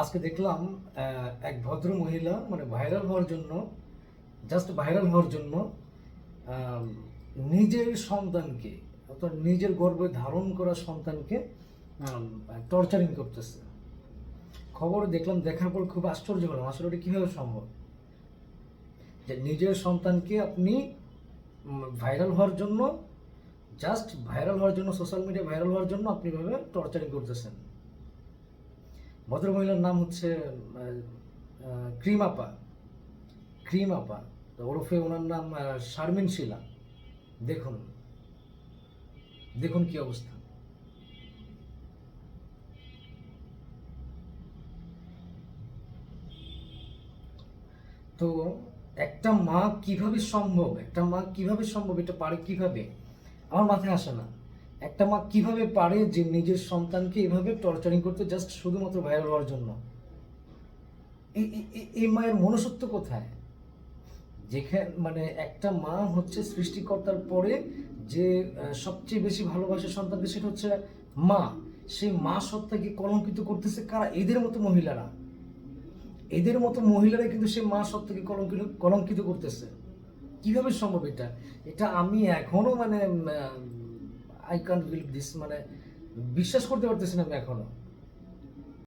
আজকে দেখলাম এক ভদ্র মহিলা মানে ভাইরাল হওয়ার জন্য জাস্ট ভাইরাল হওয়ার জন্য নিজের সন্তানকে, অর্থাৎ নিজের গর্ভে ধারণ করা সন্তানকে টর্চারিং করতেছে। খবর দেখলাম, দেখার পর খুব আশ্চর্য হলাম, আসলে ওটা কীভাবে সম্ভব? যে নিজের সন্তানকে আপনি ভাইরাল হওয়ার জন্য জাস্ট ভাইরাল হওয়ার জন্য সোশ্যাল মিডিয়া ভাইরাল হওয়ার জন্য আপনি এভাবে টর্চারিং করতেছেন। ভদ্রমহিলার নাম হচ্ছে আহ, আহ, ক্রিম আপা ক্রিম আপা তো ওরফে ওনার নাম শারমিন শিলা। দেখুন দেখুন কি অবস্থা। তো একটা মা কীভাবে সম্ভব? একটা মা কীভাবে সম্ভব? এটা পারে কীভাবে? আমার মাথায় আসে না। একটা মা কীভাবে পারে যে নিজের সন্তানকে এভাবে টর্চারিং করতে জাস্ট শুধুমাত্র ভাইরাল হওয়ার জন্য? এই- মায়ের মনুষ্যত্ব কোথায়? যেখানে মানে একটা মা হচ্ছে সৃষ্টিকর্তার পরে যে সবচেয়ে বেশি ভালোবাসে সন্তানকে সেটা হচ্ছে মা। সেই মা সত্তাকে কলঙ্কিত করতেছে কারা? এদের মতো মহিলারা। এদের মতো মহিলারা কিন্তু সেই মা সত্তাকে কলঙ্কিত কলঙ্কিত করতেছে। কীভাবে সম্ভব এটা? এটা আমি এখনও মানে আই কান্ট বিলিভ দিস মানে বিশ্বাস করতে পারতেছি না আমি এখনও।